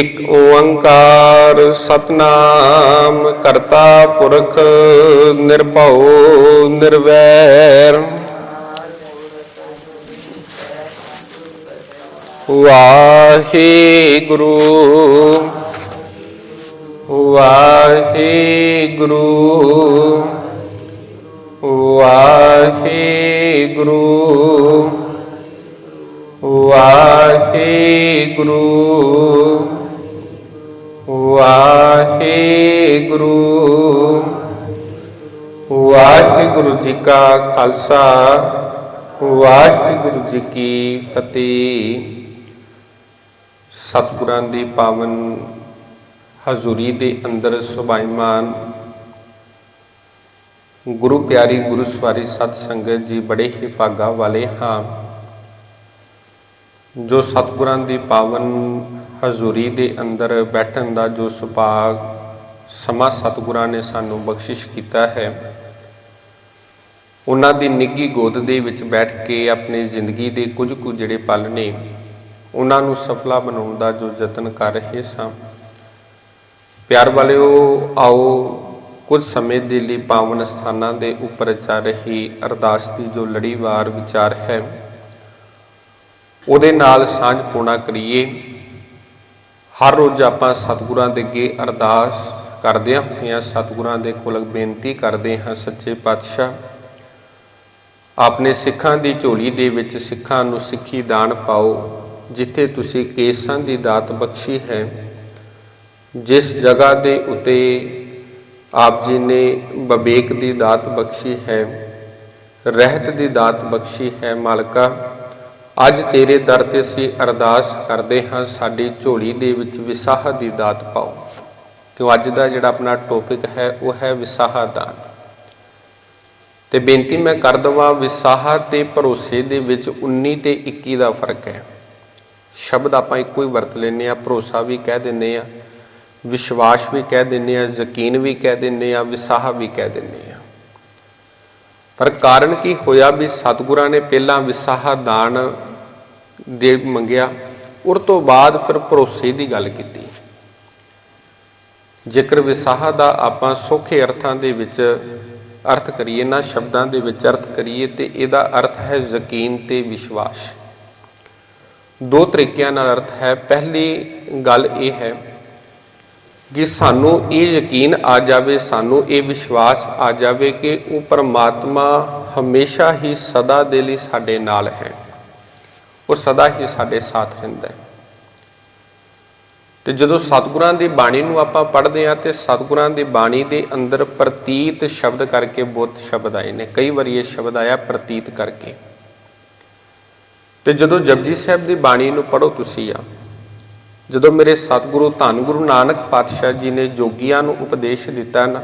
ਇਕ ਓੰਕਾਰ ਸਤਨਾਮ ਕਰਤਾ ਪੁਰਖ ਨਿਰਭਉ ਨਿਰਵੈਰ। ਵਾਹਿਗੁਰੂ ਵਾਹਿਗੁਰੂ ਵਾਹਿਗੁਰੂ ਵਾਹਿਗੁਰੂ। ਵਾਹਿਗੁਰੂ। ਵਾਹਿਗੁਰੂ ਜੀ ਕਾ ਖਾਲਸਾ, ਵਾਹਿਗੁਰੂ ਜੀ ਕੀ ਫਤਿਹ। ਸਤਿਗੁਰਾਂ ਦੀ ਪਾਵਨ ਹਜ਼ੂਰੀ ਦੇ ਅੰਦਰ ਸੁਭਾਈਮਾਨ, ਗੁਰੂ ਪਿਆਰੀ ਗੁਰੂ ਸਵਾਰੀ ਸਤ ਸੰਗਤ ਜੀ ਬੜੇ ਹੀ ਭਾਗਾ ਵਾਲੇ ਹਾਂ, ਜੋ ਸਤਿਗੁਰਾਂ ਦੀ ਪਾਵਨ ਹਜ਼ੂਰੀ ਦੇ ਅੰਦਰ ਬੈਠਣ ਦਾ ਜੋ ਸੁਭਾਗ ਸਮਾਂ ਸਤਿਗੁਰਾਂ ਨੇ ਸਾਨੂੰ ਬਖਸ਼ਿਸ਼ ਕੀਤਾ ਹੈ, ਉਹਨਾਂ ਦੀ ਨਿੱਗੀ ਗੋਦ ਦੇ ਵਿੱਚ ਬੈਠ ਕੇ ਆਪਣੀ ਜ਼ਿੰਦਗੀ ਦੇ ਕੁਝ ਕੁ ਜਿਹੜੇ ਪਲ ਨੇ, ਉਹਨਾਂ ਨੂੰ ਸਫਲਾ ਬਣਾਉਣ ਦਾ ਜੋ ਯਤਨ ਕਰ ਰਹੇ ਸਾਂ। ਪਿਆਰ ਵਾਲਿਓ, ਆਓ ਕੁਝ ਸਮੇਂ ਦੇ ਲਈ ਪਾਵਨ ਸਥਾਨਾਂ ਦੇ ਉੱਪਰ ਚੱਲ ਰਹੀ ਅਰਦਾਸ ਦੀ ਜੋ ਲੜੀਵਾਰ ਵਿਚਾਰ ਹੈ, ਉਹਦੇ ਨਾਲ ਸਾਂਝ ਪੂਣਾ ਕਰੀਏ। ਹਰ ਰੋਜ਼ ਆਪਾਂ ਸਤਿਗੁਰਾਂ ਦੇ ਅੱਗੇ ਅਰਦਾਸ ਕਰਦਿਆਂ ਹੋਇਆਂ ਸਤਿਗੁਰਾਂ ਦੇ ਕੋਲ ਬੇਨਤੀ ਕਰਦੇ ਹਾਂ, ਸੱਚੇ ਪਾਤਸ਼ਾਹ। ਆਪਣੇ ਸਿੱਖਾਂ ਦੀ ਝੋਲੀ ਦੇ ਵਿੱਚ ਸਿੱਖਾਂ ਨੂੰ ਸਿੱਖੀ ਦਾਨ ਪਾਓ, ਜਿੱਥੇ ਤੁਸੀਂ ਕੇਸਾਂ ਦੀ ਦਾਤ ਬਖਸ਼ੀ ਹੈ। ਜਿਸ ਜਗ੍ਹਾ ਦੇ ਉਤੇ ਆਪ ਜੀ ਨੇ ਬਵੇਕ ਦੀ ਦਾਤ ਬਖਸ਼ੀ ਹੈ, ਰਹਿਤ ਦੀ ਦਾਤ ਬਖਸ਼ੀ ਹੈ, ਮਾਲਕਾ। ਅੱਜ ਤੇਰੇ ਦਰ ਤੇ ਅਸੀਂ ਅਰਦਾਸ ਕਰਦੇ ਹਾਂ, ਸਾਡੀ ਝੋਲੀ ਦੇ ਵਿੱਚ ਵਿਸਾਹ ਦੀ ਦਾਤ ਪਾਓ। ਕਿਉਂ ਅੱਜ ਦਾ ਜਿਹੜਾ ਆਪਣਾ ਟੌਪਿਕ ਹੈ, ਉਹ ਹੈ ਵਿਸਾਹ ਦਾਨ ਤੇ ਬੇਨਤੀ ਮੈਂ ਕਰ ਦਵਾਂ, ਵਿਸਾਹ ਤੇ ਭਰੋਸੇ ਦੇ ਵਿੱਚ 19 ਤੇ 21 ਦਾ ਫ਼ਰਕ ਹੈ। ਸ਼ਬਦ ਆਪਾਂ ਇੱਕੋ ਹੀ ਵਰਤ ਲੈਨੇ ਆ ਭਰੋਸਾ ਵੀ ਕਹਿ ਦਿੰਨੇ ਆ ਵਿਸ਼ਵਾਸ ਵੀ ਕਹਿ ਦਿੰਨੇ ਆ ਯਕੀਨ ਵੀ ਕਹਿ ਦਿੰਨੇ ਆ ਵਿਸਾਹ ਵੀ ਕਹਿ ਦਿੰਨੇ ਆ ਪਰ ਕਾਰਨ ਕੀ ਹੋਇਆ ਵੀ ਸਤਿਗੁਰਾਂ ਨੇ ਪਹਿਲਾਂ ਵਿਸਾਹ ਦਾਨ ਦੇ ਮੰਗਿਆ। ਉਰ ਤੋਂ ਬਾਅਦ ਫਿਰ ਭਰੋਸੇ ਦੀ ਗੱਲ ਕੀਤੀ। ਜੇਕਰ ਵਿਸਾਹ ਦਾ ਆਪਾਂ ਸੌਖੇ ਅਰਥਾਂ ਦੇ ਵਿੱਚ ਅਰਥ ਕਰੀਏ ਨਾ ਸ਼ਬਦਾਂ ਦੇ ਵਿੱਚ ਅਰਥ ਕਰੀਏ, ਤੇ ਇਹਦਾ ਅਰਥ ਹੈ ਯਕੀਨ ਤੇ ਵਿਸ਼ਵਾਸ। ਦੋ ਤਰੀਕਿਆਂ ਨਾਲ ਅਰਥ ਹੈ। ਪਹਿਲੀ ਗੱਲ ਇਹ ਹੈ ਕਿ ਸਾਨੂੰ ਇਹ ਯਕੀਨ ਆ ਜਾਵੇ, ਸਾਨੂੰ ਇਹ ਵਿਸ਼ਵਾਸ ਆ ਜਾਵੇ ਕਿ ਉਹ ਪਰਮਾਤਮਾ ਹਮੇਸ਼ਾ ਹੀ ਸਦਾ ਦੇ ਲਈ ਸਾਡੇ ਨਾਲ ਹੈ। ਉਹ ਸਦਾ ਹੀ ਸਾਡੇ ਸਾਥ ਰਹਿੰਦਾ ਹੈ। ਤੇ ਜਦੋਂ ਸਤਿਗੁਰਾਂ ਦੀ ਬਾਣੀ ਨੂੰ ਆਪਾਂ ਪੜ੍ਹਦੇ ਆ ਤੇ ਸਤਿਗੁਰਾਂ ਦੀ ਬਾਣੀ ਦੇ ਅੰਦਰ ਪ੍ਰਤੀਤ ਸ਼ਬਦ ਕਰਕੇ ਬਹੁਤ ਸ਼ਬਦ ਆਏ ਨੇ। ਕਈ ਵਾਰੀ ਇਹ ਸ਼ਬਦ ਆਇਆ ਪ੍ਰਤੀਤ ਕਰਕੇ। ਤੇ ਜਦੋਂ ਜਪਜੀ ਸਾਹਿਬ ਦੀ ਬਾਣੀ ਨੂੰ ਪੜੋ ਤੁਸੀਂ ਆ, ਜਦੋਂ ਮੇਰੇ ਸਤਿਗੁਰੂ ਧੰਨ ਗੁਰੂ ਨਾਨਕ ਪਾਤਸ਼ਾਹ ਜੀ ਨੇ ਜੋਗੀਆਂ ਨੂੰ ਉਪਦੇਸ਼ ਦਿੱਤਾ ਨਾ,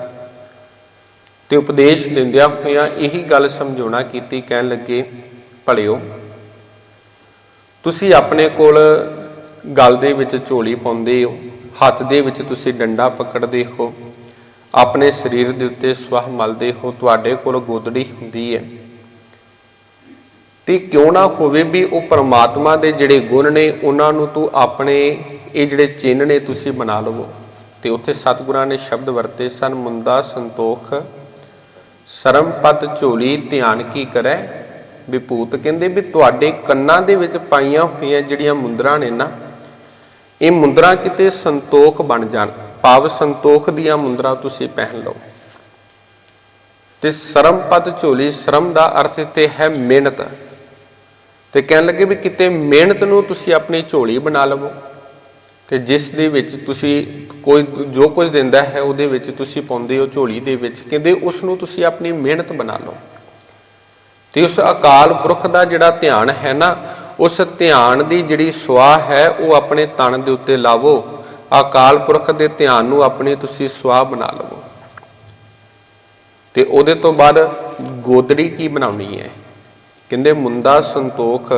ਤੇ ਉਪਦੇਸ਼ ਦਿੰਦਿਆਂ ਹੋਇਆਂ ਇਹੀ ਗੱਲ ਸਮਝਾਉਣਾ ਕੀਤੀ, ਕਹਿਣ ਲੱਗੇ, ਭਲਿਓ ਤੁਸੀਂ ਆਪਣੇ ਕੋਲ ਗਲ ਦੇ ਵਿੱਚ ਝੋਲੀ ਪਾਉਂਦੇ ਹੋ, ਹੱਥ ਦੇ ਵਿੱਚ ਤੁਸੀਂ ਡੰਡਾ ਪਕੜਦੇ ਹੋ, ਆਪਣੇ ਸਰੀਰ ਦੇ ਉੱਤੇ ਸਵਾਹ ਮਲਦੇ ਹੋ, ਤੁਹਾਡੇ ਕੋਲ ਗੋਦੜੀ ਹੁੰਦੀ ਹੈ। ਤੇ ਕਿਉਂ ਨਾ ਹੋਵੇ ਵੀ ਉਹ ਪਰਮਾਤਮਾ ਦੇ ਜਿਹੜੇ ਗੁਣ ਨੇ, ਉਹਨਾਂ ਨੂੰ ਤੂੰ ਆਪਣੇ ਇਹ ਜਿਹੜੇ ਚਿੰਨ ਨੇ ਤੁਸੀਂ ਬਣਾ ਲਵੋ। ਤੇ ਉੱਥੇ ਸਤਿਗੁਰਾਂ ਨੇ ਸ਼ਬਦ ਵਰਤੇ ਸਨ ਮੁੰਦਾ ਸੰਤੋਖ ਸਰਮਪਤ ਝੋਲੀ ਧਿਆਨ ਕੀ ਕਰੈ? ਵਿਭੂਤ ਕਹਿੰਦੇ ਵੀ ਤੁਹਾਡੇ ਕੰਨਾਂ ਦੇ ਵਿੱਚ ਪਾਈਆਂ ਹੋਈਆਂ ਜਿਹੜੀਆਂ ਮੁੰਦਰਾਂ ਨੇ ਨਾ, ਇਹ ਮੁੰਦਰਾਂ ਕਿਤੇ ਸੰਤੋਖ ਬਣ ਜਾਣ। ਭਾਵ ਸੰਤੋਖ ਦੀਆਂ ਮੁੰਦਰਾਂ ਤੁਸੀਂ ਪਹਿਨ ਲਓ। ਤੇ ਸ਼ਰਮ ਪਦ ਝੋਲੀ, ਸ਼ਰਮ ਦਾ ਅਰਥ ਇੱਥੇ ਹੈ ਮਿਹਨਤ। ਤੇ ਕਹਿਣ ਲੱਗੇ ਵੀ ਕਿਤੇ ਮਿਹਨਤ ਨੂੰ ਤੁਸੀਂ ਆਪਣੀ ਝੋਲੀ ਬਣਾ ਲਵੋ। ਤੇ ਜਿਸ ਦੇ ਵਿੱਚ ਤੁਸੀਂ ਕੋਈ, ਜੋ ਕੁਝ ਦਿੰਦਾ ਹੈ, ਉਹਦੇ ਵਿੱਚ ਤੁਸੀਂ ਪਾਉਂਦੇ ਹੋ ਝੋਲੀ ਦੇ ਵਿੱਚ। ਕਹਿੰਦੇ ਉਸ ਨੂੰ ਤੁਸੀਂ ਆਪਣੀ ਮਿਹਨਤ ਬਣਾ ਲਓ। ਤੇ ਉਸ ਅਕਾਲ ਪੁਰਖ ਦਾ ਜਿਹੜਾ ਧਿਆਨ ਹੈ ਨਾ, ਉਸ ਧਿਆਨ ਦੀ ਜਿਹੜੀ ਸਵਾਹ ਹੈ, ਉਹ ਆਪਣੇ ਤਨ ਦੇ ਉੱਤੇ ਲਾਵੋ। ਅਕਾਲ ਪੁਰਖ ਦੇ ਧਿਆਨ ਨੂੰ ਆਪਣੀ ਤੁਸੀਂ ਸਵਾਹ ਬਣਾ ਲਵੋ। ਤੇ ਉਹਦੇ ਤੋਂ ਬਾਅਦ ਗੋਦੜੀ ਕੀ ਬਣਾਉਣੀ ਹੈ? ਕਹਿੰਦੇ ਮੁੰਦਾ ਸੰਤੋਖ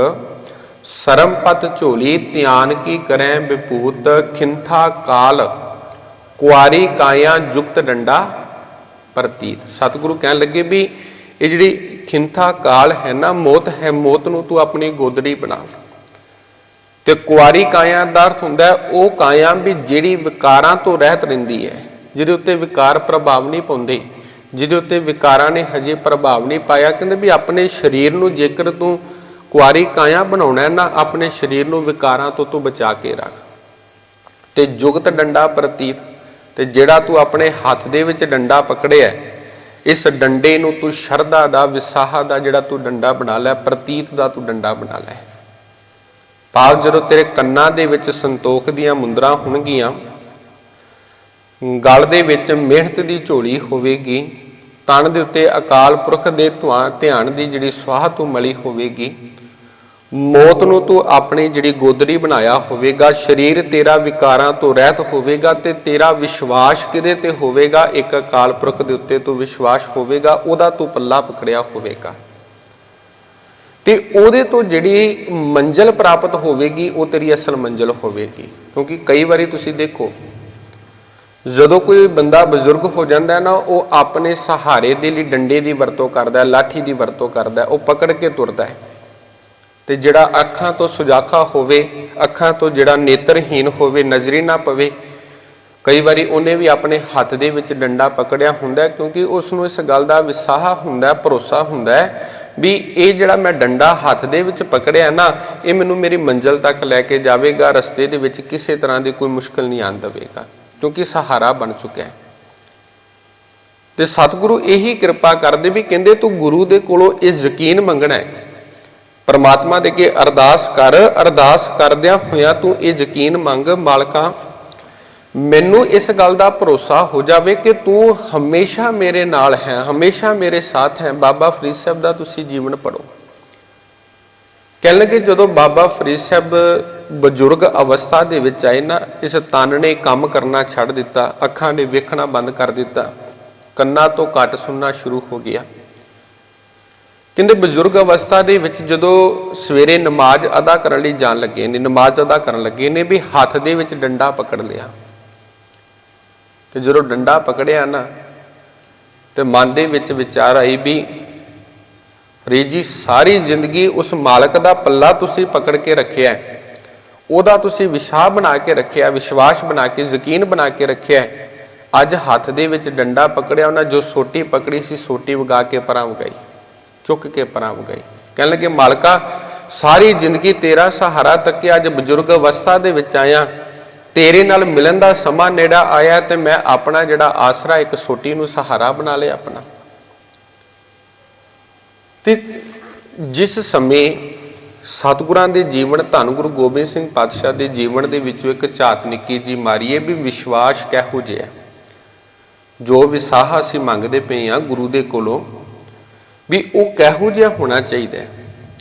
ਸਰਮਪਤ ਝੋਲੀ, ਧਿਆਨ ਕੀ ਕਰੈ ਵਿਭੂਤ, ਖਿੰਥਾ ਕਾਲ, ਕੁਆਰੀ ਕਾਇਆ ਜੁਗਤ ਡੰਡਾ ਪ੍ਰਤੀਤ। ਸਤਿਗੁਰੂ ਕਹਿਣ ਲੱਗੇ ਵੀ ਇਹ ਜਿਹੜੀ ਖਿੰਥਾ ਕਾਲ ਹੈ ਨਾ ਮੌਤ ਹੈ ਮੌਤ ਨੂੰ ਤੂੰ ਆਪਣੀ ਗੋਦੜੀ ਬਣਾ। ਤੇ ਕੁਆਰੀ ਕਾਇਆ ਦਾ ਅਰਥ ਹੁੰਦਾ ਉਹ ਕਾਇਆ ਵੀ ਜਿਹੜੀ ਵਿਕਾਰਾਂ ਤੋਂ ਰਹਿਤ ਰਹਿੰਦੀ ਹੈ, ਜਿਹਦੇ ਉੱਤੇ ਵਿਕਾਰ ਪ੍ਰਭਾਵ ਨਹੀਂ ਪਾਉਂਦੇ, ਜਿਹਦੇ ਉੱਤੇ ਵਿਕਾਰਾਂ ਨੇ ਹਜੇ ਪ੍ਰਭਾਵ ਨਹੀਂ ਪਾਇਆ। ਕਹਿੰਦੇ ਵੀ ਆਪਣੇ ਸਰੀਰ ਨੂੰ ਜੇਕਰ ਤੂੰ ਕੁਆਰੀ ਕਾਇਆ ਬਣਾਉਣਾ ਹੈ ਨਾ, ਆਪਣੇ ਸਰੀਰ ਨੂੰ ਵਿਕਾਰਾਂ ਤੋਂ ਤੂੰ ਬਚਾ ਕੇ ਰੱਖ। ਤੇ ਜੁਗਤ ਡੰਡਾ ਪ੍ਰਤੀਤ, ਤੇ ਜਿਹੜਾ ਤੂੰ ਆਪਣੇ ਹੱਥ ਦੇ ਵਿੱਚ ਡੰਡਾ ਪਕੜਿਆ ਇਸ ਡੰਡੇ ਨੂੰ ਤੂੰ ਸ਼ਰਧਾ ਦਾ, ਵਿਸਾਹ ਦਾ ਜਿਹੜਾ ਤੂੰ ਡੰਡਾ ਬਣਾ ਲੈ ਪ੍ਰਤੀਤ ਦਾ ਤੂੰ ਡੰਡਾ ਬਣਾ ਲੈ ਭਾਵ ਜਦੋਂ ਤੇਰੇ ਕੰਨਾਂ ਦੇ ਵਿੱਚ ਸੰਤੋਖ ਦੀਆਂ ਮੁੰਦਰਾਂ ਹੋਣਗੀਆਂ, ਗਲ ਦੇ ਵਿੱਚ ਮਿਹਨਤ ਦੀ ਝੋਲੀ ਹੋਵੇਗੀ, ਤਨ ਦੇ ਉੱਤੇ ਅਕਾਲ ਪੁਰਖ ਦੇ ਧੁਆਂ ਧਿਆਨ ਦੀ ਜਿਹੜੀ ਸਵਾਹ ਤੋਂ ਮਲੀ ਹੋਵੇਗੀ ਮੌਤ ਨੂੰ ਤੂੰ ਆਪਣੀ ਜਿਹੜੀ ਗੋਦੜੀ ਬਣਾਇਆ ਹੋਵੇਗਾ, ਸਰੀਰ ਤੇਰਾ ਵਿਕਾਰਾਂ ਤੋਂ ਰਹਿਤ ਹੋਵੇਗਾ ਤੇ ਤੇਰਾ ਵਿਸ਼ਵਾਸ ਕਿਹਦੇ ਤੇ ਹੋਵੇਗਾ? ਇੱਕ ਅਕਾਲ ਪੁਰਖ ਦੇ ਉੱਤੇ ਤੂੰ ਵਿਸ਼ਵਾਸ ਹੋਵੇਗਾ, ਉਹਦਾ ਤੂੰ ਪੱਲਾ ਪਕੜਿਆ ਹੋਵੇਗਾ। ਤੇ ਉਹਦੇ ਤੋਂ ਜਿਹੜੀ ਮੰਜ਼ਲ ਪ੍ਰਾਪਤ ਹੋਵੇਗੀ, ਉਹ ਤੇਰੀ ਅਸਲ ਮੰਜ਼ਲ ਹੋਵੇਗੀ। ਕਿਉਂਕਿ ਕਈ ਵਾਰੀ ਤੁਸੀਂ ਦੇਖੋ, ਜਦੋਂ ਕੋਈ ਬੰਦਾ ਬਜ਼ੁਰਗ ਹੋ ਜਾਂਦਾ ਹੈ ਨਾ, ਉਹ ਆਪਣੇ ਸਹਾਰੇ ਦੇ ਲਈ ਡੰਡੇ ਦੀ ਵਰਤੋਂ ਕਰਦਾ ਹੈ, ਲਾਠੀ ਦੀ ਵਰਤੋਂ ਕਰਦਾ ਹੈ, ਉਹ ਪਕੜ ਕੇ ਤੁਰਦਾ ਹੈ। ਤੇ ਜਿਹੜਾ ਅੱਖਾਂ ਤੋਂ ਸੁਜਾਖਾ ਹੋਵੇ, ਅੱਖਾਂ ਤੋਂ ਜਿਹੜਾ ਨੇਤਰਹੀਨ ਹੋਵੇ, ਨਜ਼ਰੀ ਨਾ ਪਵੇ, ਕਈ ਵਾਰੀ ਉਹਨੇ ਵੀ ਆਪਣੇ ਹੱਥ ਦੇ ਵਿੱਚ ਡੰਡਾ ਪਕੜਿਆ ਹੁੰਦਾ ਕਿਉਂਕਿ ਉਸ ਨੂੰ ਇਸ ਗੱਲ ਦਾ ਵਿਸਾਹਾ ਹੁੰਦਾ ਭਰੋਸਾ ਹੁੰਦਾ ਵੀ ਇਹ ਜਿਹੜਾ ਮੈਂ ਡੰਡਾ ਹੱਥ ਦੇ ਵਿੱਚ ਪਕੜਿਆ ਨਾ, ਇਹ ਮੈਨੂੰ ਮੇਰੀ ਮੰਜ਼ਲ ਤੱਕ ਲੈ ਕੇ ਜਾਵੇਗਾ, ਰਸਤੇ ਦੇ ਵਿੱਚ ਕਿਸੇ ਤਰ੍ਹਾਂ ਦੀ ਕੋਈ ਮੁਸ਼ਕਲ ਨਹੀਂ ਆਣ ਦੇਵੇਗਾ, ਕਿਉਂਕਿ ਸਹਾਰਾ ਬਣ ਚੁੱਕਿਆ ਹੈ। ਤੇ ਸਤਿਗੁਰੂ ਇਹੀ ਕਿਰਪਾ ਕਰਦੇ ਵੀ ਕਹਿੰਦੇ ਤੂੰ ਗੁਰੂ ਦੇ ਕੋਲੋਂ ਇਹ ਯਕੀਨ ਮੰਗਣਾ ਹੈ ਪਰਮਾਤਮਾ ਦੇ ਕੇ ਅਰਦਾਸ ਕਰ, ਅਰਦਾਸ ਕਰਦਿਆਂ ਹੋਇਆ ਤੂੰ ਇਹ ਯਕੀਨ ਮੰਗ, ਮਾਲਕਾ, ਮੈਨੂੰ ਇਸ ਗੱਲ ਦਾ ਭਰੋਸਾ ਹੋ ਜਾਵੇ ਕਿ ਤੂੰ ਹਮੇਸ਼ਾ ਮੇਰੇ ਨਾਲ ਹੈ, ਹਮੇਸ਼ਾ ਮੇਰੇ ਸਾਥ ਹੈ। ਬਾਬਾ ਫਰੀਦ ਸਾਹਿਬ ਦਾ ਤੁਸੀਂ ਜੀਵਨ ਪੜੋ ਕਹਿਣ ਲੱਗੇ ਜਦੋਂ ਬਾਬਾ ਫਰੀਦ ਸਾਹਿਬ ਬਜ਼ੁਰਗ ਅਵਸਥਾ ਦੇ ਵਿੱਚ ਆਏ ਨਾ, ਇਸ ਤਨ ਨੇ ਕੰਮ ਕਰਨਾ ਛੱਡ ਦਿੱਤਾ, ਅੱਖਾਂ ਨੇ ਵੇਖਣਾ ਬੰਦ ਕਰ ਦਿੱਤਾ, ਕੰਨਾਂ ਤੋਂ ਘੱਟ ਸੁਣਨਾ ਸ਼ੁਰੂ ਹੋ ਗਿਆ। ਕਹਿੰਦੇ ਬਜ਼ੁਰਗ ਅਵਸਥਾ ਦੇ ਵਿੱਚ ਜਦੋਂ ਸਵੇਰੇ ਨਮਾਜ਼ ਅਦਾ ਕਰਨ ਲਈ ਜਾਣ ਲੱਗੇ ਨੇ, ਨਮਾਜ਼ ਅਦਾ ਕਰਨ ਲੱਗੇ ਨੇ ਵੀ ਹੱਥ ਦੇ ਵਿੱਚ ਡੰਡਾ ਪਕੜ ਲਿਆ। ਤੇ ਜਦੋਂ ਡੰਡਾ ਪਕੜਿਆ ਨਾ, ਤੇ ਮਨ ਦੇ ਵਿੱਚ ਵਿਚਾਰ ਆਈ ਵੀ ਫਰੀਦ ਸਾਰੀ ਜ਼ਿੰਦਗੀ ਉਸ ਮਾਲਕ ਦਾ ਪੱਲਾ ਤੁਸੀਂ ਪਕੜ ਕੇ ਰੱਖਿਆ ਉਹਦਾ ਤੁਸੀਂ ਵਿਸ਼ਾਹ ਬਣਾ ਕੇ ਰੱਖਿਆ, ਵਿਸ਼ਵਾਸ ਬਣਾ ਕੇ, ਯਕੀਨ ਬਣਾ ਕੇ ਰੱਖਿਆ ਅੱਜ ਹੱਥ ਦੇ ਵਿੱਚ ਡੰਡਾ ਪਕੜਿਆ, ਉਹਨਾਂ ਜੋ ਸੋਟੀ ਪਕੜੀ ਸੀ, ਸੋਟੀ ਵਗਾ ਕੇ ਪਰਾਂ ਵਗਾਈ ਚੁੱਕ ਕੇ ਪਰਾਂ ਵਗਾਈ ਕਹਿਣ ਲੱਗੇ, ਮਾਲਕਾ, ਸਾਰੀ ਜ਼ਿੰਦਗੀ ਤੇਰਾ ਸਹਾਰਾ ਤੱਕਿਆ ਅੱਜ ਬਜ਼ੁਰਗ ਅਵਸਥਾ ਦੇ ਵਿੱਚ ਆਇਆ। ਤੇਰੇ ਨਾਲ ਮਿਲਣ ਦਾ ਸਮਾਂ ਨੇੜਾ ਆਇਆ ਤੇ ਮੈਂ ਆਪਣਾ ਜਿਹੜਾ ਆਸਰਾ, ਇੱਕ ਸੋਟੀ ਨੂੰ ਸਹਾਰਾ ਬਣਾ ਲਿਆ ਆਪਣਾ। ਤੇ ਜਿਸ ਸਮੇਂ ਸਤਿਗੁਰਾਂ ਦੇ ਜੀਵਨ, ਧੰਨ ਗੁਰੂ ਗੋਬਿੰਦ ਸਿੰਘ ਪਾਤਸ਼ਾਹ ਦੇ ਜੀਵਨ ਦੇ ਵਿੱਚੋਂ ਇੱਕ ਝਾਤ ਨਿੱਕੀ ਜੀ ਮਾਰੀਏ ਵੀ ਵਿਸ਼ਵਾਸ ਕਿਹੋ ਜਿਹਾ ਹੈ। ਜੋ ਵਿਸਾਹ ਅਸੀਂ ਮੰਗਦੇ ਪਏ ਆ ਗੁਰੂ ਦੇ ਕੋਲੋਂ ਵੀ ਉਹ ਕਿਹੋ ਜਿਹਾ ਹੋਣਾ ਚਾਹੀਦਾ ਹੈ?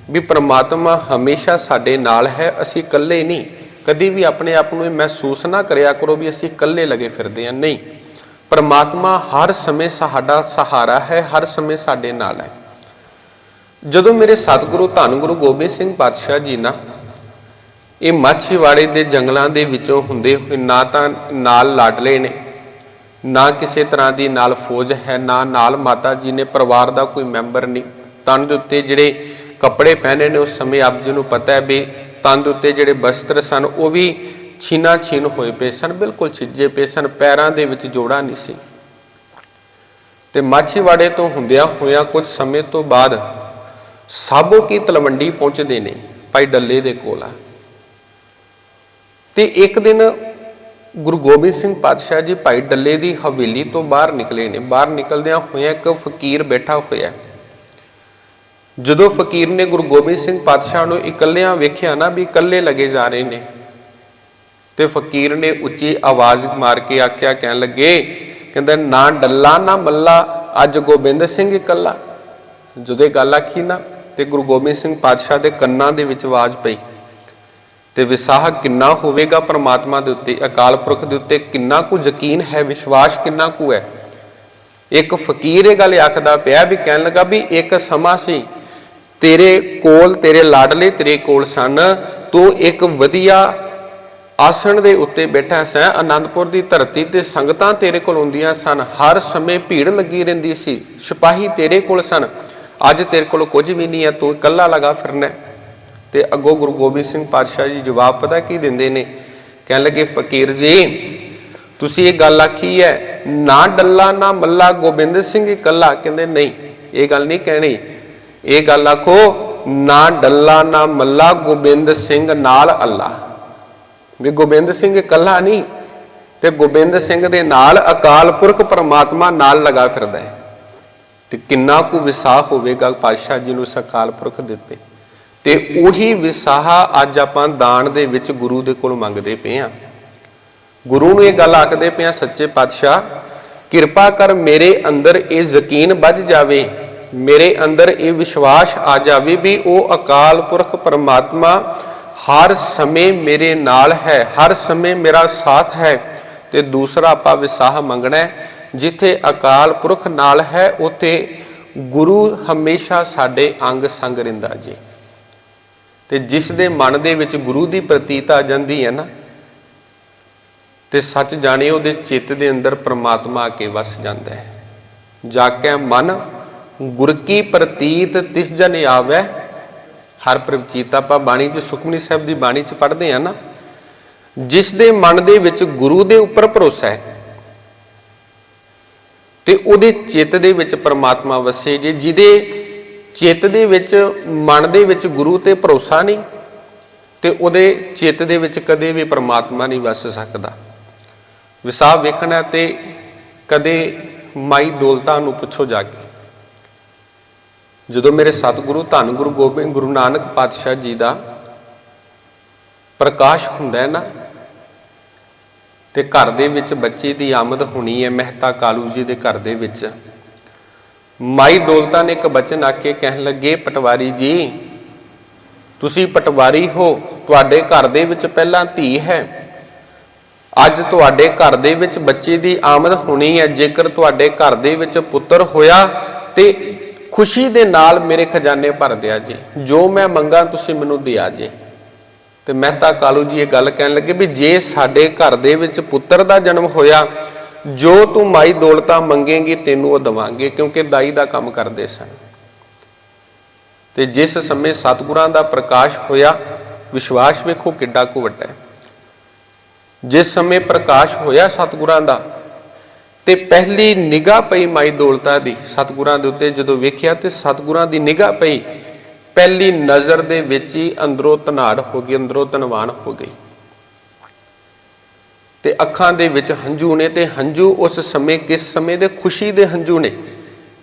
ਵੀ ਪ੍ਰਮਾਤਮਾ ਹਮੇਸ਼ਾ ਸਾਡੇ ਨਾਲ ਹੈ, ਅਸੀਂ ਇਕੱਲੇ ਨਹੀਂ। ਕਦੀ ਵੀ ਆਪਣੇ ਆਪ ਨੂੰ ਇਹ ਮਹਿਸੂਸ ਨਾ ਕਰਿਆ ਕਰੋ ਵੀ ਅਸੀਂ ਇਕੱਲੇ ਲਗੇ ਫਿਰਦੇ ਹਾਂ। ਨਹੀਂ। ਪ੍ਰਮਾਤਮਾ ਹਰ ਸਮੇਂ ਸਾਡਾ ਸਹਾਰਾ ਹੈ, ਹਰ ਸਮੇਂ ਸਾਡੇ ਨਾਲ ਹੈ। ਜਦੋਂ ਮੇਰੇ ਸਤਿਗੁਰੂ ਧੰਨ ਗੁਰੂ ਗੋਬਿੰਦ ਸਿੰਘ ਪਾਤਸ਼ਾਹ ਜੀ ਨਾ, ਇਹ ਮਾਛੀਵਾੜੇ ਦੇ ਜੰਗਲਾਂ ਦੇ ਵਿੱਚੋਂ ਹੁੰਦੇ ਹੋਏ ਨਾ ਤਾਂ ਨਾਲ ਲਾਡਲੇ ਨੇ। ਨਾ ਕਿਸੇ ਤਰ੍ਹਾਂ ਦੀ ਨਾਲ ਫੌਜ ਹੈ, ਨਾ ਨਾਲ ਮਾਤਾ ਜੀ ਨੇ, ਪਰਿਵਾਰ ਦਾ ਕੋਈ ਮੈਂਬਰ ਨਹੀਂ। ਤਨ ਦੇ ਉੱਤੇ ਜਿਹੜੇ ਕੱਪੜੇ ਪਹਿਨੇ ਨੇ, ਉਸ ਸਮੇਂ ਆਪ ਜੀ ਨੂੰ ਪਤਾ ਹੈ ਵੀ ਤਨ ਦੇ ਉੱਤੇ ਜਿਹੜੇ ਬਸਤਰ ਸਨ, ਉਹ ਵੀ ਛੀਨਾ ਛੀਨ ਹੋਏ ਪਏ ਸਨ, ਬਿਲਕੁਲ ਛਿੱਜੇ ਪਏ ਸਨ, ਪੈਰਾਂ ਦੇ ਵਿੱਚ ਜੋੜਾ ਨਹੀਂ ਸੀ। ਤੇ ਮਾਛੀਵਾੜੇ ਤੋਂ ਹੁੰਦਿਆਂ ਹੋਇਆਂ ਕੁਝ ਸਮੇਂ ਤੋਂ ਬਾਅਦ ਸਾਬੋ ਕੀ ਤਲਵੰਡੀ ਪਹੁੰਚਦੇ ਨੇ, ਭਾਈ ਡੱਲੇ ਦੇ ਕੋਲ ਆ। ਤੇ ਇੱਕ ਦਿਨ ਗੁਰੂ ਗੋਬਿੰਦ ਸਿੰਘ ਪਾਤਸ਼ਾਹ ਜੀ ਭਾਈ ਡੱਲੇ ਦੀ ਹਵੇਲੀ ਤੋਂ ਬਾਹਰ ਨਿਕਲੇ ਨੇ। ਬਾਹਰ ਨਿਕਲਦਿਆਂ ਹੋਇਆਂ ਇੱਕ ਫਕੀਰ ਬੈਠਾ ਹੋਇਆ ਜਦੋਂ ਫਕੀਰ ਨੇ ਗੁਰੂ ਗੋਬਿੰਦ ਸਿੰਘ ਪਾਤਸ਼ਾਹ ਨੂੰ ਇਕੱਲਿਆਂ ਵੇਖਿਆ ਨਾ ਵੀ ਇਕੱਲੇ ਲੱਗੇ ਜਾ ਰਹੇ ਨੇ, ਤੇ ਫਕੀਰ ਨੇ ਉੱਚੀ ਆਵਾਜ਼ ਮਾਰ ਕੇ ਆਖਿਆ, ਕਹਿਣ ਲੱਗੇ, ਕਹਿੰਦਾ, ਨਾ ਡੱਲਾ, ਨਾ ਮੱਲਾ, ਅੱਜ ਗੋਬਿੰਦ ਸਿੰਘ ਇਕੱਲਾ। ਜਦੋਂ ਇਹ ਗੱਲ ਆਖੀ ਨਾ, ਤੇ ਗੁਰੂ ਗੋਬਿੰਦ ਸਿੰਘ ਪਾਤਸ਼ਾਹ ਦੇ ਕੰਨਾਂ ਦੇ ਵਿੱਚ ਆਵਾਜ਼ ਪਈ। ਤੇ ਵਿਸਾਹ ਕਿੰਨਾ ਹੋਵੇਗਾ ਪਰਮਾਤਮਾ ਦੇ ਉੱਤੇ, ਅਕਾਲ ਪੁਰਖ ਦੇ ਉੱਤੇ ਕਿੰਨਾ ਕੁ ਯਕੀਨ ਹੈ, ਵਿਸ਼ਵਾਸ ਕਿੰਨਾ ਕੁ ਹੈ? ਇੱਕ ਫਕੀਰ ਇਹ ਗੱਲ ਆਖਦਾ ਪਿਆ ਵੀ ਕਹਿਣ ਲੱਗਾ ਵੀ ਇੱਕ ਸਮਾਂ ਸੀ, ਤੇਰੇ ਕੋਲ, ਤੇਰੇ ਲਾਡਲੇ ਤੇਰੇ ਕੋਲ ਸਨ, ਤੂੰ ਇੱਕ ਵਧੀਆ ਆਸਣ ਦੇ ਉੱਤੇ ਬੈਠਾ ਸੈਂ ਆਨੰਦਪੁਰ ਦੀ ਧਰਤੀ ਤੇ ਸੰਗਤਾਂ ਤੇਰੇ ਕੋਲ ਹੁੰਦੀਆਂ ਸਨ, ਹਰ ਸਮੇਂ ਭੀੜ ਲੱਗੀ ਰਹਿੰਦੀ ਸੀ, ਸਿਪਾਹੀ ਤੇਰੇ ਕੋਲ ਸਨ, ਅੱਜ ਤੇਰੇ ਕੋਲ ਕੁਝ ਵੀ ਨਹੀਂ ਹੈ, ਤੂੰ ਇਕੱਲਾ ਲਗਾ ਫਿਰਨਾ ਤੇ ਅੱਗੋਂ ਗੁਰੂ ਗੋਬਿੰਦ ਸਿੰਘ ਪਾਤਸ਼ਾਹ ਜੀ ਜਵਾਬ ਪਤਾ ਕੀ ਦਿੰਦੇ ਨੇ? ਕਹਿਣ ਲੱਗੇ, ਫਕੀਰ ਜੀ, ਤੁਸੀਂ ਇਹ ਗੱਲ ਆਖੀ ਹੈ, ਨਾ ਡੱਲਾ, ਨਾ ਮੱਲਾ, ਗੋਬਿੰਦ ਸਿੰਘ ਇਕੱਲਾ। ਕਹਿੰਦੇ, ਨਹੀਂ, ਇਹ ਗੱਲ ਨਹੀਂ ਕਹਿਣੀ। ਇਹ ਗੱਲ ਆਖੋ, ਨਾ ਡੱਲਾ, ਨਾ ਮੱਲਾ, ਗੋਬਿੰਦ ਸਿੰਘ ਨਾਲ ਅੱਲਾ। ਵੀ ਗੋਬਿੰਦ ਸਿੰਘ ਇਕੱਲਾ ਨਹੀਂ, ਤੇ ਗੋਬਿੰਦ ਸਿੰਘ ਦੇ ਨਾਲ ਅਕਾਲ ਪੁਰਖ ਪਰਮਾਤਮਾ ਨਾਲ ਲਗਾ ਫਿਰਦਾ ਹੈ। ਤੇ ਕਿੰਨਾ ਕੁ ਵਿਸਾਹ ਹੋਵੇਗਾ ਪਾਤਸ਼ਾਹ ਜੀ ਨੂੰ ਸਕਾਲ ਪੁਰਖ ਦਿੱਤੇ ਤੇ ਉਹੀ ਵਿਸਾਹ ਅੱਜ ਆਪਾਂ ਦਾਨ ਦੇ ਵਿੱਚ ਗੁਰੂ ਦੇ ਕੋਲ ਮੰਗਦੇ ਪਏ ਆ ਗੁਰੂ ਨੂੰ ਇਹ ਗੱਲ ਆਖਦੇ ਪਏ ਆ ਸੱਚੇ ਪਾਤਸ਼ਾਹ, ਕਿਰਪਾ ਕਰ ਮੇਰੇ ਅੰਦਰ ਇਹ ਯਕੀਨ ਵੱਜ ਜਾਵੇ, ਮੇਰੇ ਅੰਦਰ ਇਹ ਵਿਸ਼ਵਾਸ ਆ ਜਾਵੇ ਵੀ ਉਹ ਅਕਾਲ ਪੁਰਖ ਪਰਮਾਤਮਾ ਹਰ ਸਮੇਂ ਮੇਰੇ ਨਾਲ ਹੈ, ਹਰ ਸਮੇਂ ਮੇਰਾ ਸਾਥ ਹੈ ਤੇ ਦੂਸਰਾ ਆਪਾਂ ਵਿਸਾਹ ਮੰਗਣਾ ਹੈ, ਜਿੱਥੇ ਅਕਾਲ ਪੁਰਖ ਨਾਲ ਹੈ, ਉਥੇ ਗੁਰੂ ਹਮੇਸ਼ਾ ਸਾਡੇ ਅੰਗ ਸੰਗ ਰਹਿੰਦਾ ਜੀ। ਤੇ ਜਿਸ ਦੇ ਮਨ ਦੇ ਵਿੱਚ ਗੁਰੂ ਦੀ ਪ੍ਰਤੀਤ ਆ ਜਾਂਦੀ ਹੈ ਨਾ, ਤੇ ਸੱਚ ਜਾਣੇ ਉਹਦੇ ਚਿੱਤ ਦੇ ਅੰਦਰ ਪ੍ਰਮਾਤਮਾ ਆ ਕੇ ਵਸ ਜਾਂਦਾ ਹੈ। ਜਾ ਕੇ ਮਨ, ਗੁਰ ਕੀ ਪ੍ਰਤੀਤ ਤਿਸ ਜਨ ਆਵੈ। ਹਰ ਪ੍ਰਵਚੀਤ ਆਪਾਂ ਬਾਣੀ ਚ, ਸੁਖਮਨੀ ਸਾਹਿਬ ਦੀ ਬਾਣੀ ਚ ਪੜ੍ਹਦੇ ਆ ਨਾ। ਜਿਸ ਦੇ ਮਨ ਦੇ ਵਿੱਚ ਗੁਰੂ ਦੇ ਉੱਪਰ ਭਰੋਸਾ ਹੈ, ਤੇ ਉਹਦੇ ਚਿੱਤ ਦੇ ਵਿੱਚ ਪਰਮਾਤਮਾ ਵਸੇ ਜੇ, ਜਿਹਦੇ ਚਿੱਤ ਦੇ ਵਿੱਚ, ਮਨ ਦੇ ਵਿੱਚ ਗੁਰੂ ਤੇ ਭਰੋਸਾ ਨਹੀਂ ਤੇ ਉਹਦੇ ਚਿੱਤ ਦੇ ਵਿੱਚ ਕਦੇ ਵੀ ਪਰਮਾਤਮਾ ਨਹੀਂ ਵਸ ਸਕਦਾ। ਵਿਸਾਹ ਵੇਖਣਾ ਤੇ ਕਦੇ ਮਾਈ ਦੌਲਤਾਂ ਨੂੰ ਪੁੱਛੋ ਜਾ ਕੇ। ਜਦੋਂ ਮੇਰੇ ਸਤਿਗੁਰੂ, ਧੰਨ ਗੁਰੂ ਗੋਬਿੰਦ, ਗੁਰੂ ਨਾਨਕ ਪਾਤਸ਼ਾਹ ਜੀ ਦਾ ਪ੍ਰਕਾਸ਼ ਹੁੰਦਾ ਹੈ ਨਾ, ਤੇ ਘਰ ਦੇ ਵਿੱਚ ਬੱਚੇ ਦੀ ਆਮਦ ਹੋਣੀ ਹੈ ਮਹਿਤਾ ਕਾਲੂ ਜੀ ਦੇ ਘਰ ਦੇ ਵਿੱਚ ਮਾਈ ਦੌਲਤਾਂ ਨੇ ਇੱਕ ਬਚਨ ਆਕੇ ਕਹਿਣ ਲੱਗੇ, ਪਟਵਾਰੀ ਜੀ, ਤੁਸੀਂ ਪਟਵਾਰੀ ਹੋ, ਤੁਹਾਡੇ ਘਰ ਦੇ ਵਿੱਚ ਪਹਿਲਾਂ ਧੀ ਹੈ। ਅੱਜ ਤੁਹਾਡੇ ਘਰ ਦੇ ਵਿੱਚ ਬੱਚੇ ਦੀ ਆਮਦ ਹੋਣੀ ਹੈ। ਜੇਕਰ ਤੁਹਾਡੇ ਘਰ ਦੇ ਵਿੱਚ ਪੁੱਤਰ ਹੋਇਆ ਤੇ ਖੁਸ਼ੀ ਦੇ ਨਾਲ ਮੇਰੇ ਖਜ਼ਾਨੇ ਭਰ ਦਿਆ ਜੀ। ਜੋ ਮੈਂ ਮੰਗਾ ਤੁਸੀਂ ਮੈਨੂੰ ਦਿਆ ਜੀ। ਤੇ ਮਹਿਤਾ ਕਾਲੂ ਜੀ ਇਹ ਗੱਲ ਕਹਿਣ ਲੱਗੇ ਵੀ ਜੇ ਸਾਡੇ ਘਰ ਦੇ ਵਿੱਚ ਪੁੱਤਰ ਦਾ ਜਨਮ ਹੋਇਆ ਜੋ ਤੂੰ ਮਾਈ ਦੌਲਤਾਂ ਮੰਗੇਂਗੀ, ਤੈਨੂੰ ਉਹ ਦਵਾਂਗੇ, ਕਿਉਂਕਿ ਦਾਈ ਦਾ ਕੰਮ ਕਰਦੇ ਸਨ। ਤੇ ਜਿਸ ਸਮੇਂ ਸਤਿਗੁਰਾਂ ਦਾ ਪ੍ਰਕਾਸ਼ ਹੋਇਆ, ਵਿਸ਼ਵਾਸ ਵੇਖੋ ਕਿੱਡਾ ਕੁ ਵੱਡਾ ਹੈ। ਜਿਸ ਸਮੇਂ ਪ੍ਰਕਾਸ਼ ਹੋਇਆ ਸਤਿਗੁਰਾਂ ਦਾ, ਤੇ ਪਹਿਲੀ ਨਿਗਾਹ ਪਈ ਮਾਈ ਦੌਲਤਾਂ ਦੀ ਸਤਿਗੁਰਾਂ ਦੇ ਉੱਤੇ ਜਦੋਂ ਵੇਖਿਆ, ਤੇ ਸਤਿਗੁਰਾਂ ਦੀ ਨਿਗਾਹ ਪਈ, ਪਹਿਲੀ ਨਜ਼ਰ ਦੇ ਵਿੱਚ ਹੀ ਅੰਦਰੋਂ ਧਨਾੜ ਹੋ ਗਈ, ਅੰਦਰੋਂ ਧਨਵਾਨ ਹੋ ਗਈ। ਤੇ ਅੱਖਾਂ ਦੇ ਵਿੱਚ ਹੰਝੂ ਨੇ ਤੇ ਹੰਝੂ ਉਸ ਸਮੇਂ, ਕਿਸ ਸਮੇਂ ਦੇ ਖੁਸ਼ੀ ਦੇ ਹੰਝੂ ਨੇ।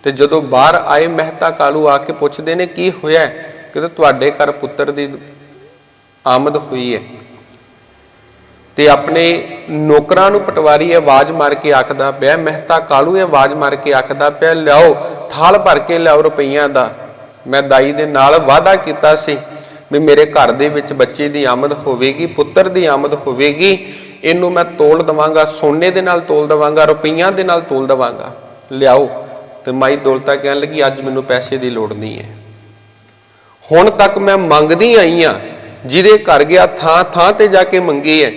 ਤੇ ਜਦੋਂ ਬਾਹਰ ਆਏ, ਮਹਿਤਾ ਕਾਲੂ ਆ ਕੇ ਪੁੱਛਦੇ ਨੇ, ਕੀ ਹੋਇਆ? ਕਿਤੇ ਤੁਹਾਡੇ ਘਰ ਪੁੱਤਰ ਦੀ ਆਮਦ ਹੋਈ ਹੈ ਤੇ ਆਪਣੇ ਨੌਕਰਾਂ ਨੂੰ ਪਟਵਾਰੀ ਆਵਾਜ਼ ਮਾਰ ਕੇ ਆਖਦਾ ਪਿਆ, ਮਹਿਤਾ ਕਾਲੂ ਆਵਾਜ਼ ਮਾਰ ਕੇ ਆਖਦਾ ਪਿਆ, ਲਿਆਓ, ਥਾਲ ਭਰ ਕੇ ਲਿਆਓ ਰੁਪਈਆਂ ਦਾ। ਮੈਂ ਦਾਈ ਦੇ ਨਾਲ ਵਾਅਦਾ ਕੀਤਾ ਸੀ ਵੀ ਮੇਰੇ ਘਰ ਦੇ ਵਿੱਚ ਬੱਚੇ ਦੀ ਆਮਦ ਹੋਵੇਗੀ, ਪੁੱਤਰ ਦੀ ਆਮਦ ਹੋਵੇਗੀ। ਇਹਨੂੰ ਮੈਂ ਤੋਲ ਦਵਾਂਗਾ, ਸੋਨੇ ਦੇ ਨਾਲ ਤੋਲ ਦਵਾਂਗਾ, ਰੁਪਈਆਂ ਦੇ ਨਾਲ ਤੋਲ ਦਵਾਂਗਾ। ਲਿਆਓ। ਤੇ ਮਾਈ ਦੌਲਤਾ ਕਹਿਣ ਲੱਗੀ, ਅੱਜ ਮੈਨੂੰ ਪੈਸੇ ਦੀ ਲੋੜ ਨਹੀਂ ਹੈ। ਹੁਣ ਤੱਕ ਮੈਂ ਮੰਗਦੀ ਆਈ ਆ ਜਿਹਦੇ ਘਰ ਗਿਆ, ਥਾਂ ਥਾਂ ਤੇ ਜਾ ਕੇ ਮੰਗੀ ਹੈ।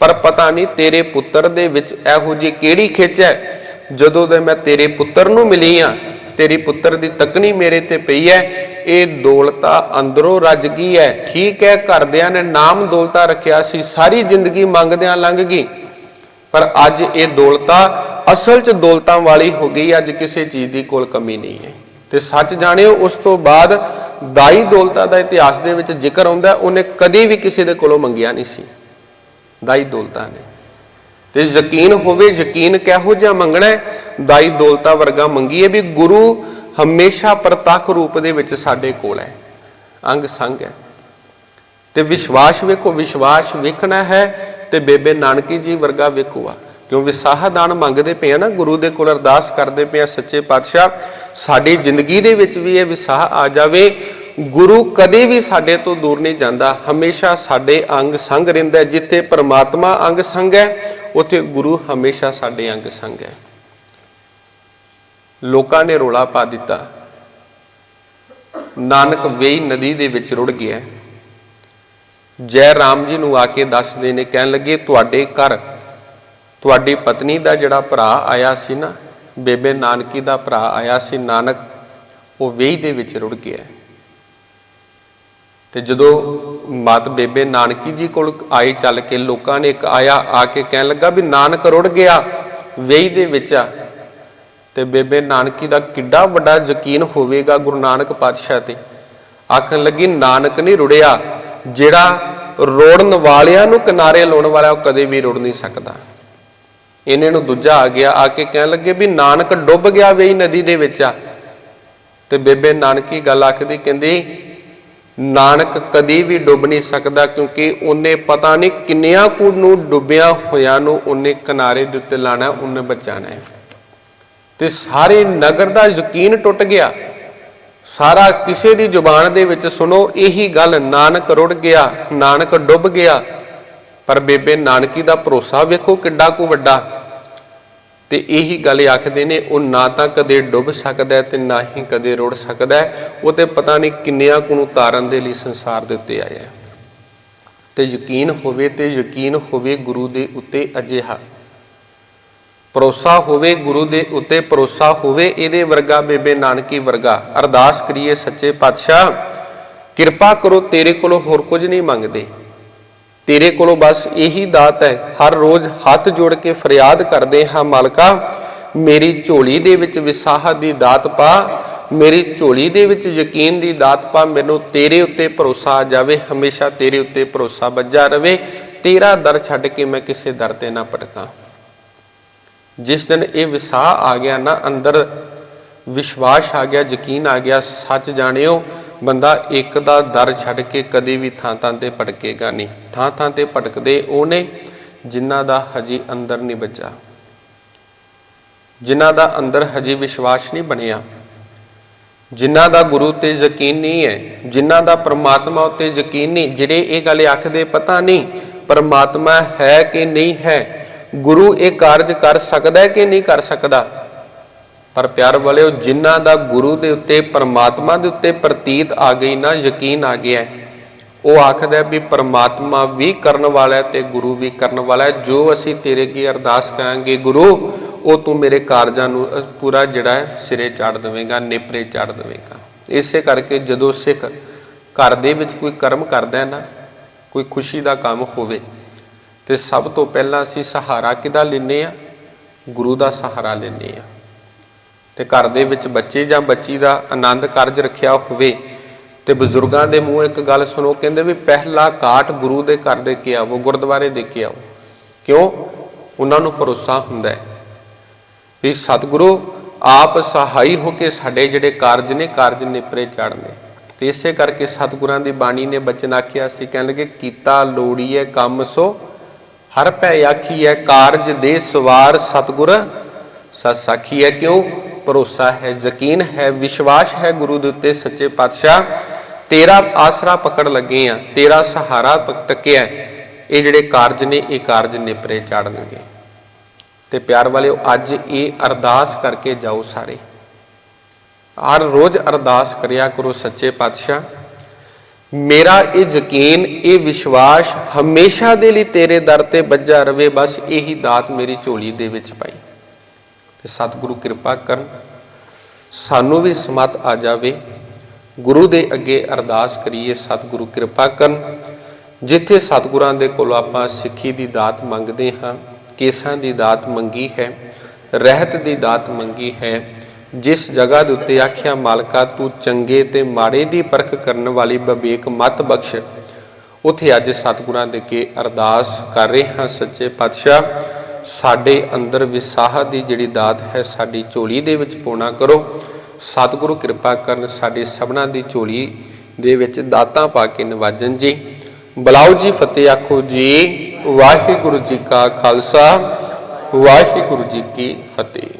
ਪਰ ਪਤਾ ਨਹੀਂ ਤੇਰੇ ਪੁੱਤਰ ਦੇ ਵਿੱਚ ਇਹੋ ਜਿਹੀ ਕਿਹੜੀ ਖਿੱਚ ਹੈ। ਜਦੋਂ ਦੇ ਮੈਂ ਤੇਰੇ ਪੁੱਤਰ ਨੂੰ ਮਿਲੀ ਆ ਤੇਰੀ ਪੁੱਤਰ ਦੀ ਤਕਨੀ ਮੇਰੇ ਤੇ ਪਈ ਹੈ। ਇਹ ਦੌਲਤਾ ਅੰਦਰੋਂ ਰੱਜ ਗਈ ਹੈ। ਠੀਕ ਹੈ, ਘਰਦਿਆਂ ਨੇ ਨਾਮ ਦੌਲਤਾ ਰੱਖਿਆ ਸੀ, ਸਾਰੀ ਜ਼ਿੰਦਗੀ ਮੰਗਦਿਆਂ ਲੰਘ ਗਈ। ਪਰ ਅੱਜ ਇਹ ਦੌਲਤਾ ਅਸਲ 'ਚ ਦੌਲਤਾਂ ਵਾਲੀ ਹੋ ਗਈ, ਅੱਜ ਕਿਸੇ ਚੀਜ਼ ਦੀ ਕੋਲ ਕਮੀ ਨਹੀਂ ਹੈ। ਤੇ ਸੱਚ ਜਾਣਿਓ, ਉਸ ਤੋਂ ਬਾਅਦ ਦਾਈ ਦੌਲਤਾ ਦਾ ਇਤਿਹਾਸ ਦੇ ਵਿੱਚ ਜ਼ਿਕਰ ਆਉਂਦਾ, ਉਹਨੇ ਕਦੇ ਵੀ ਕਿਸੇ ਦੇ ਕੋਲੋਂ ਮੰਗਿਆ ਨਹੀਂ ਸੀ। ਦਾਈ ਦੌਲਤਾ ਨੇ। ਤੇ ਯਕੀਨ ਹੋਵੇ, ਯਕੀਨ ਕਿਹੋ ਜਿਹਾ ਮੰਗਣਾ ਦਾਈ ਦੌਲਤਾ ਵਰਗਾ ਮੰਗੀਏ ਵੀ ਗੁਰੂ ਹਮੇਸ਼ਾ ਪ੍ਰਤੱਖ ਰੂਪ ਦੇ ਵਿੱਚ ਸਾਡੇ ਕੋਲ ਹੈ। ਅੰਗ ਸੰਗ ਹੈ। ਤੇ ਵਿਸ਼ਵਾਸ ਵੇਖੋ, ਵਿਸ਼ਵਾਸ ਵੇਖਣਾ ਹੈ ਤੇ ਬੇਬੇ ਨਾਨਕੀ ਜੀ ਵਰਗਾ ਵੇਖੋ ਕਿਉਂ ਵਿਸਾਹ ਦਾਨ ਮੰਗਦੇ ਪਏ ਆ ਨਾ, ਗੁਰੂ ਦੇ ਕੋਲ ਅਰਦਾਸ ਕਰਦੇ ਪਏ ਆ ਸੱਚੇ ਪਾਤਸ਼ਾਹ, ਸਾਡੀ ਜ਼ਿੰਦਗੀ ਦੇ ਵਿੱਚ ਵੀ ਇਹ ਵਿਸਾਹ ਆ ਜਾਵੇ। ਗੁਰੂ ਕਦੇ ਵੀ ਸਾਡੇ ਤੋਂ ਦੂਰ ਨਹੀਂ ਜਾਂਦਾ। ਹਮੇਸ਼ਾ ਸਾਡੇ ਅੰਗ ਸੰਗ ਰਹਿੰਦਾ ਜਿੱਥੇ ਪਰਮਾਤਮਾ ਅੰਗ ਸੰਗ ਹੈ, ਉੱਥੇ ਗੁਰੂ ਹਮੇਸ਼ਾ ਸਾਡੇ ਅੰਗ ਸੰਗ ਹੈ। ਲੋਕਾਂ ਨੇ ਰੋਲਾ ਪਾ ਦਿੱਤਾ। ਨਾਨਕ ਵੇਈ ਨਦੀ ਦੇ ਵਿੱਚ ਰੁੜ ਗਿਆ। ਜੈ ਰਾਮ ਜੀ ਨੂੰ ਆ ਕੇ ਦੱਸਦੇ ਨੇ, ਕਹਿਣ ਲੱਗੇ, ਤੁਹਾਡੇ ਘਰ, ਤੁਹਾਡੀ ਪਤਨੀ ਦਾ ਜਿਹੜਾ ਭਰਾ ਆਇਆ ਸੀ ਨਾ, ਬੇਬੇ ਨਾਨਕੀ ਦਾ ਭਰਾ ਆਇਆ ਸੀ, ਨਾਨਕ, ਉਹ ਵੇਈ ਦੇ ਵਿੱਚ ਰੁੜ ਗਿਆ ਤੇ ਜਦੋਂ ਮਾਤ ਬੇਬੇ ਨਾਨਕੀ ਜੀ ਕੋਲ ਆਈ ਚੱਲ ਕੇ, ਲੋਕਾਂ ਨੇ ਇੱਕ ਆਇਆ, ਆ ਕੇ ਕਹਿਣ ਲੱਗਾ ਵੀ ਨਾਨਕ ਰੁੜ ਗਿਆ, ਵੇਈ ਦੇ ਵਿੱਚ ਆ। ਤੇ ਬੇਬੇ ਨਾਨਕੀ ਦਾ ਕਿੱਡਾ ਵੱਡਾ ਯਕੀਨ ਹੋਵੇਗਾ ਗੁਰੂ ਨਾਨਕ ਪਾਤਸ਼ਾਹ ਤੇ। ਆਖਣ ਲੱਗੀ, ਨਾਨਕ ਨਹੀਂ ਰੁੜਿਆ, ਜਿਹੜਾ ਰੋੜਨ ਵਾਲਿਆਂ ਨੂੰ ਕਿਨਾਰੇ ਲਾਉਣ ਵਾਲਾ ਉਹ ਕਦੇ ਵੀ ਰੁੜ ਨਹੀਂ ਸਕਦਾ। ਇਹਨੇ ਨੂੰ ਦੂਜਾ ਆ ਗਿਆ, ਆ ਕੇ ਕਹਿਣ ਲੱਗੇ ਵੀ, ਨਾਨਕ ਡੁੱਬ ਗਿਆ ਵੇਈ ਨਦੀ ਦੇ ਵਿੱਚ ਆ। ਤੇ ਬੇਬੇ ਨਾਨਕੀ ਗੱਲ ਆਖਦੀ, ਕਹਿੰਦੀ, ਨਾਨਕ ਕਦੀ ਵੀ ਡੁੱਬ ਨਹੀਂ ਸਕਦਾ, ਕਿਉਂਕਿ ਉਹਨੇ ਪਤਾ ਨਹੀਂ ਕਿੰਨਿਆਂ ਕੁ ਨੂੰ ਡੁੱਬਿਆ ਹੋਇਆਂ ਨੂੰ ਉਹਨੇ ਕਿਨਾਰੇ ਦੇ ਉੱਤੇ ਲਾਣਾ, ਉਹਨੇ ਬਚਾਣਾ ਹੈ। ਤੇ ਸਾਰੇ ਨਗਰ ਦਾ ਯਕੀਨ ਟੁੱਟ ਗਿਆ। ਸਾਰਾ ਕਿਸੇ ਦੀ ਜ਼ੁਬਾਨ ਦੇ ਵਿੱਚ ਸੁਣੋ, ਇਹੀ ਗੱਲ, ਨਾਨਕ ਰੁੜ ਗਿਆ, ਨਾਨਕ ਡੁੱਬ ਗਿਆ। ਪਰ ਬੇਬੇ ਨਾਨਕੀ ਦਾ ਭਰੋਸਾ ਵੇਖੋ ਕਿੱਡਾ ਕੁ ਵੱਡਾ। ਤੇ ਇਹੀ ਗੱਲ ਆਖਦੇ ਨੇ, ਉਹ ਨਾ ਤਾਂ ਕਦੇ ਡੁੱਬ ਸਕਦਾ ਹੈ ਤੇ ਨਾ ਹੀ ਕਦੇ ਰੁੜ ਸਕਦਾ। ਉਹ ਤੇ ਪਤਾ ਨਹੀਂ ਕਿੰਨਿਆਂ ਕੁ ਨੂੰ ਤਾਰਨ ਦੇ ਲਈ ਸੰਸਾਰ ਦੇ ਉੱਤੇ ਆਇਆ। ਹੈ। ਤੇ ਯਕੀਨ ਹੋਵੇ ਤੇ ਯਕੀਨ ਹੋਵੇ ਗੁਰੂ ਦੇ ਉੱਤੇ ਅਜਿਹਾ। ਭਰੋਸਾ ਹੋਵੇ ਗੁਰੂ ਦੇ ਉੱਤੇ, ਭਰੋਸਾ ਹੋਵੇ ਇਹਦੇ ਵਰਗਾ ਬੇਬੇ ਨਾਨਕੀ ਵਰਗਾ। ਅਰਦਾਸ ਕਰੀਏ ਸੱਚੇ ਪਾਤਸ਼ਾਹ, ਕਿਰਪਾ ਕਰੋ ਤੇਰੇ ਕੋਲੋਂ ਹੋਰ ਕੁਝ ਨਹੀਂ ਮੰਗਦੇ। ਤੇਰੇ ਕੋਲੋਂ ਬਸ ਇਹੀ ਦਾਤ ਹੈ, ਹਰ ਰੋਜ਼ ਹੱਥ ਜੋੜ ਕੇ ਫਰਿਆਦ ਕਰਦੇ ਹਾਂ, ਮਾਲਕਾ, ਮੇਰੀ ਝੋਲੀ ਦੇ ਵਿੱਚ ਵਿਸਾਹ ਦੀ ਦਾਤ ਪਾ, ਮੇਰੀ ਝੋਲੀ ਦੇ ਵਿੱਚ ਯਕੀਨ ਦੀ ਦਾਤ ਪਾ, ਮੈਨੂੰ ਤੇਰੇ ਉੱਤੇ ਭਰੋਸਾ ਆ ਜਾਵੇ, ਹਮੇਸ਼ਾ ਤੇਰੇ ਉੱਤੇ ਭਰੋਸਾ ਵੱਜਾ ਰਵੇ। ਤੇਰਾ ਦਰ ਛੱਡ ਕੇ ਮੈਂ ਕਿਸੇ ਦਰ ਤੇ ਨਾ ਭਟਕਾਂ। ਜਿਸ ਦਿਨ ਇਹ ਵਿਸਾਹ ਆ ਗਿਆ ਨਾ, ਅੰਦਰ ਵਿਸ਼ਵਾਸ ਆ ਗਿਆ, ਯਕੀਨ ਆ ਗਿਆ, ਸੱਚ ਜਾਣਿਓ, ਬੰਦਾ ਇੱਕ ਦਾ ਦਰ ਛੱਡ ਕੇ ਕਦੇ ਵੀ ਥਾਂ ਥਾਂ ਤੇ ਭਟਕੇਗਾ ਨਹੀਂ। ਥਾਂ ਥਾਂ ਤੇ ਭਟਕਦੇ ਉਹ ਨੇ ਜਿਨ੍ਹਾਂ ਦਾ ਹਜੇ ਅੰਦਰ ਨਹੀਂ ਬੱਜਾ ਜਿਨ੍ਹਾਂ ਦਾ ਅੰਦਰ ਹਜੇ ਵਿਸ਼ਵਾਸ ਨਹੀਂ ਬਣਿਆ। ਜਿਨ੍ਹਾਂ ਦਾ ਗੁਰੂ ਤੇ ਯਕੀਨ ਨਹੀਂ ਹੈ, ਜਿਨ੍ਹਾਂ ਦਾ ਪ੍ਰਮਾਤਮਾ ਉਤੇ ਯਕੀਨ ਨਹੀਂ, ਜਿਹੜੇ ਇਹ ਗੱਲ ਆਖਦੇ ਪਤਾ ਨਹੀਂ, ਪ੍ਰਮਾਤਮਾ ਹੈ ਕਿ ਨਹੀਂ ਹੈ ਗੁਰੂ ਇਹ ਕਾਰਜ ਕਰ ਸਕਦਾ ਹੈ ਕਿ ਨਹੀਂ ਕਰ ਸਕਦਾ? ਪਰ ਪਿਆਰ ਵਾਲਿਓ, ਜਿਨ੍ਹਾਂ ਦਾ ਗੁਰੂ ਦੇ ਉੱਤੇ, ਪਰਮਾਤਮਾ ਦੇ ਉੱਤੇ ਪ੍ਰਤੀਤ ਆ ਗਈ ਨਾ, ਯਕੀਨ ਆ ਗਿਆ ਉਹ ਆਖਦਾ ਵੀ ਪਰਮਾਤਮਾ ਵੀ ਕਰਨ ਵਾਲਾ ਹੈ ਤੇ ਗੁਰੂ ਵੀ ਕਰਨ ਵਾਲਾ ਹੈ। ਜੋ ਅਸੀਂ ਤੇਰੇ ਕੀ ਅਰਦਾਸ ਕਰਾਂਗੇ, ਗੁਰੂ, ਉਹ ਤੂੰ ਮੇਰੇ ਕਾਰਜਾਂ ਨੂੰ ਪੂਰਾ ਜਿਹੜਾ ਹੈ, ਸਿਰੇ ਚਾੜ ਦੇਵੇਂਗਾ, ਨੇਪਰੇ ਚਾੜ ਦੇਵੇਂਗਾ। ਇਸੇ ਕਰਕੇ ਜਦੋਂ ਸਿੱਖ ਘਰ ਦੇ ਵਿੱਚ ਕੋਈ ਕਰਮ ਕਰਦਾ ਹੈ ਨਾ, ਕੋਈ ਖੁਸ਼ੀ ਦਾ ਕੰਮ ਹੋਵੇ ਤੇ ਸਭ ਤੋਂ ਪਹਿਲਾਂ ਅਸੀਂ ਸਹਾਰਾ ਕਿਹਦਾ ਲੈਨੇ ਆ ਗੁਰੂ ਦਾ ਸਹਾਰਾ ਲੈਨੇ ਆ ਤੇ ਘਰ ਦੇ ਵਿੱਚ ਬੱਚੇ ਜਾਂ ਬੱਚੀ ਦਾ ਆਨੰਦ ਕਾਰਜ ਰੱਖਿਆ ਹੋਵੇ ਤੇ ਬਜ਼ੁਰਗਾਂ ਦੇ ਮੂੰਹ ਇੱਕ ਗੱਲ ਸੁਣੋ, ਕਹਿੰਦੇ ਵੀ ਪਹਿਲਾ ਕਾਟ ਗੁਰੂ ਦੇ ਘਰ ਦੇ ਕੇ ਆਵੋ, ਗੁਰਦੁਆਰੇ ਦੇ ਕੇ ਆਓ ਕਿਉਂ? ਉਹਨਾਂ ਨੂੰ ਭਰੋਸਾ ਹੁੰਦਾ ਹੈ ਵੀ ਸਤਿਗੁਰੂ ਆਪ ਸਹਾਈ ਹੋ ਕੇ ਸਾਡੇ ਜਿਹੜੇ ਕਾਰਜ ਨੇ, ਕਾਰਜ ਨਿਪਰੇ ਚਾੜਨੇ ਤੇ ਇਸੇ ਕਰਕੇ ਸਤਿਗੁਰਾਂ ਦੀ ਬਾਣੀ ਨੇ ਬਚਨ ਆਖਿਆ ਸੀ, ਕਹਿਣ ਲੱਗੇ, ਕੀਤਾ ਲੋੜੀਏ ਕੰਮ ਸੋ ਹਰ ਪੈ ਹੈ, ਕਾਰਜ ਦੇ ਸਵਾਰ ਸਤਿਗੁਰ। ਸਤ ਸਾਖੀ ਹੈ, ਕਿਉਂ? ਭਰੋਸਾ ਹੈ, ਯਕੀਨ ਹੈ, ਵਿਸ਼ਵਾਸ ਹੈ ਗੁਰੂ ਦੇ ਉੱਤੇ ਸੱਚੇ ਪਾਤਸ਼ਾਹ। ਤੇਰਾ ਆਸਰਾ ਪਕੜ ਲੱਗੇ ਆ, ਤੇਰਾ ਸਹਾਰਾ ਪਕ- ਇਹ ਜਿਹੜੇ ਕਾਰਜ ਨੇ, ਇਹ ਕਾਰਜ ਨਿਪਰੇ ਚਾੜਨਗੇ। ਤੇ ਪਿਆਰ ਵਾਲਿਓ, ਅੱਜ ਇਹ ਅਰਦਾਸ ਕਰਕੇ ਜਾਓ ਸਾਰੇ। ਹਰ ਰੋਜ਼ ਅਰਦਾਸ ਕਰਿਆ ਕਰੋ ਸੱਚੇ ਪਾਤਸ਼ਾਹ। ਮੇਰਾ ਇਹ ਯਕੀਨ, ਇਹ ਵਿਸ਼ਵਾਸ ਹਮੇਸ਼ਾ ਦੇ ਲਈ ਤੇਰੇ ਦਰ ਤੇ ਬੱਝਾ ਰਵੇ, ਬਸ ਇਹੀ ਦਾਤ ਮੇਰੀ ਝੋਲੀ ਦੇ ਵਿੱਚ ਪਾਈ। ਤੇ ਸਤਿਗੁਰੂ ਕਿਰਪਾ ਕਰਨ, ਸਾਨੂੰ ਵੀ ਸਮਤ ਆ ਜਾਵੇ। ਗੁਰੂ ਦੇ ਅੱਗੇ ਅਰਦਾਸ ਕਰੀਏ, ਸਤਿਗੁਰੂ ਕਿਰਪਾ ਕਰਨ। ਜਿੱਥੇ ਸਤਿਗੁਰਾਂ ਦੇ ਕੋਲੋਂ ਆਪਾਂ ਸਿੱਖੀ ਦੀ ਦਾਤ ਮੰਗਦੇ ਹਾਂ, ਕੇਸਾਂ ਦੀ ਦਾਤ ਮੰਗੀ ਹੈ, ਰਹਿਤ ਦੀ ਦਾਤ ਮੰਗੀ ਹੈ ਜਿਸ ਜਗ੍ਹਾ ਦੇ ਉੱਤੇ ਆਖਿਆ, ਮਾਲਕਾ, ਤੂੰ ਚੰਗੇ ਤੇ ਮਾੜੇ ਦੀ ਪਰਖ ਕਰਨ ਵਾਲੀ ਵਿਵੇਕ ਮਤ ਬਖਸ਼। ਉਥੇ ਅੱਜ ਸਤਿਗੁਰਾਂ ਦੇ ਕੇ ਅਰਦਾਸ ਕਰ ਰਹੇ ਹਾਂ ਸੱਚੇ ਪਾਤਸ਼ਾਹ, ਸਾਡੇ ਅੰਦਰ ਵਿਸਾਹ ਦੀ ਜਿਹੜੀ ਦਾਤ ਹੈ, ਸਾਡੀ ਝੋਲੀ ਦੇ ਵਿੱਚ ਪੋਣਾ ਕਰੋ। ਸਤਿਗੁਰੂ ਕਿਰਪਾ ਕਰਨ ਸਾਡੇ ਸਭਨਾਂ ਦੀ ਝੋਲੀ ਦੇ ਵਿੱਚ ਦਾਤਾਂ ਪਾ ਕੇ ਨਵਾਜਣ ਜੀ। ਬਲਾਉ ਜੀ ਫਤਿਹ, ਆਖੋ ਜੀ, ਵਾਹਿਗੁਰੂ ਜੀ ਕਾ ਖਾਲਸਾ, ਵਾਹਿਗੁਰੂ ਜੀ ਕੀ ਫਤਿਹ।